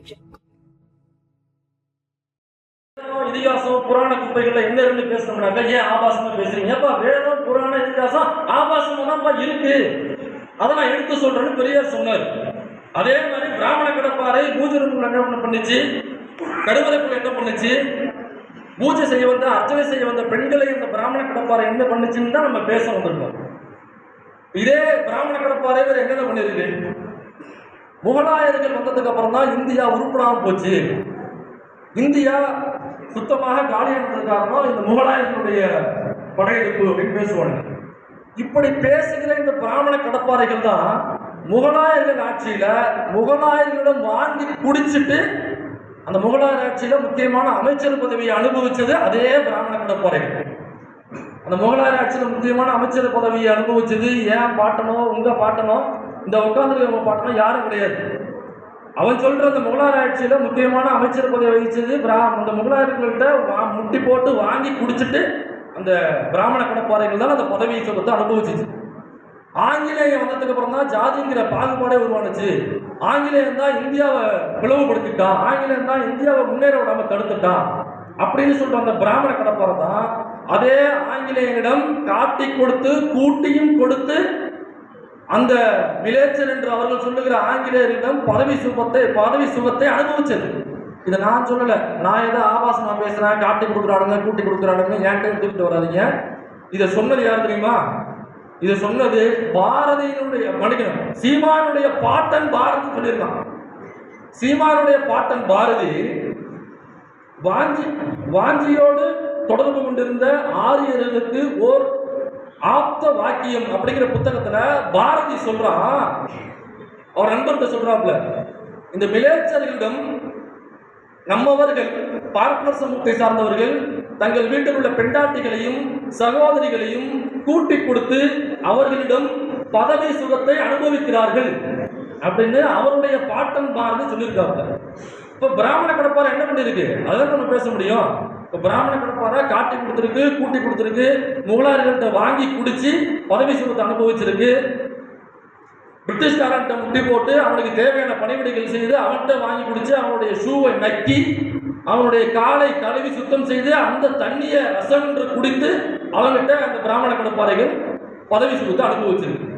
Description இதிகாசம் புராண குப்பைகள்ல எங்க இருந்து பேசணும்னாக்க ஏன் ஆபாசமா பேசுறீங்க? வேதம் புராண இதிகாசம் ஆபாசமா இருக்கு. அதெல்லாம் எடுத்து சொல்றேன்னு பெரியார் சொன்னார். அதே மாதிரி பிராமண கடப்பாறை பூஜை என்ன பண்ணுச்சு? கருவறைக்குள்ள என்ன பண்ணுச்சு? பூஜை செய்ய வந்த அர்ச்சனை செய்ய வந்த பெண்களை இந்த பிராமண கடப்பாறை என்ன பண்ணுச்சுன்னு தான் நம்ம பேச வந்திருக்கோம். இதே பிராமண கடப்பாறை வேற என்னென்ன பண்ணிருக்கு முகலாயர்கள் வந்ததுக்கு அப்புறம் தான் இந்தியா உருப்படாமல் போச்சு. இந்தியா சுத்தமாக காலியானது காரணம் இந்த முகலாயர்களுடைய படையெடுப்பு அப்படின்னு பேசுவாங்க. இப்படி பேசுகிற இந்த பிராமண கடப்பாறைகள் தான் முகலாயர்கள் ஆட்சியில முகலாயர்களிடம் வாங்கி குடிச்சிட்டு அந்த முகலாயர் ஆட்சியில முக்கியமான அமைச்சர் பதவியை அனுபவிச்சது அதே பிராமண கடப்பாறைகள் அந்த முகலாயர் ஆட்சியில் முக்கியமான அமைச்சர் பதவியை அனுபவிச்சது ஏன் பாட்டனோ உங்க பாட்டனோ இந்த உட்காந்துருக்கவங்க பாட்டனோ யாரும் கிடையாது. அவன் சொல்ற அந்த முகலாயர் ஆட்சியில முக்கியமான அமைச்சர் பதவி வகிச்சது பிரா- அந்த முகலாயர்கள்ட்ட வா- முட்டி போட்டு வாங்கி குடிச்சிட்டு அந்த பிராமண கடப்பாறைகள் தான் அந்த பதவி சுகத்தை அனுபவிச்சிச்சு ஆங்கிலேயம் வந்ததுக்கு அப்புறம் தான் ஜாதிங்கிற பாகுபாடே உருவானுச்சு. ஆங்கிலேயம் தான் இந்தியாவை பிளவுபடுத்திட்டான். ஆங்கிலேயம் தான் இந்தியாவை முன்னேற விடாம தடுத்துட்டான். அப்படின்னு சொல்ற அந்த பிராமண கடப்பாறை தான் அதே ஆங்கிலேயனிடம் காட்டி கொடுத்து கூட்டியும் கொடுத்து அந்த மிலேச்சர் என்று அவர்கள் சொல்லுகிற ஆங்கிலேயரிடம் பதவி சுபத்தை பதவி சுகத்தை அனுபவிச்சது. இதை நான் சொல்லல. நான் ஏதோ ஆபாசமா பேசுறேன் காட்டி கொடுக்குறானுங்க கூட்டி கொடுக்குறானுங்க என்கிட்ட தூக்கிட்டு வராதீங்க. இதை சொன்னது யார் தெரியுமா? இதை சொன்னது பாரதியினுடைய மன்னிக்கணும் சீமானுடைய பாட்டன் பாரதி சொல்லியிருக்கான். சீமானுடைய பாட்டன் பாரதி வாஞ்சி வாஞ்சியோடு தொடர்பு கொண்டிருந்த ஆரியர்களுக்கு ஓர் ஆப்த வாக்கியம் அப்படிங்கிற புத்தகத்துல பாரதி சொல்றான். அவர் நண்பர்கிட்ட சொல்றாப்ல இந்த மிலேச்சர்களிடம் நம்மவர்கள் பார்ப்பனர் சமூகத்தை சார்ந்தவர்கள் தங்கள் வீட்டில் உள்ள பெண்டாட்டிகளையும் சகோதரிகளையும் கூட்டி கொடுத்து அவர்களிடம் பதவி சுகத்தை அனுபவிக்கிறார்கள் அப்படின்னு அவருடைய பாட்டன் பாரதி சொல்லியிருக்காங்க இப்போ பிராமண கடப்பாறை என்ன பண்ணிருக்கு? அதான் நம்ம பேச முடியும். இப்போ பிராமண கடப்பாறை காட்டி கொடுத்துருக்கு கூட்டி கொடுத்துருக்கு முகலாயர்கள்ட்ட வாங்கி குடிச்சு பதவி சுகத்தை அனுபவிச்சிருக்கு. பிரிட்டிஷ்காரன்ட்ட முட்டி போட்டு அவனுக்கு தேவையான பணிவிடைகள் செய்து அவன்கிட்ட வாங்கி குடிச்சு அவனுடைய ஷூவை நக்கி அவனுடைய காலை கழுவி சுத்தம் செய்து அந்த தண்ணியை ரசம் என்று குடித்து அவன்கிட்ட அந்த பிராமண கடப்பாறைகள் பதவி சுகத்தை அனுபவிச்சிருக்கு.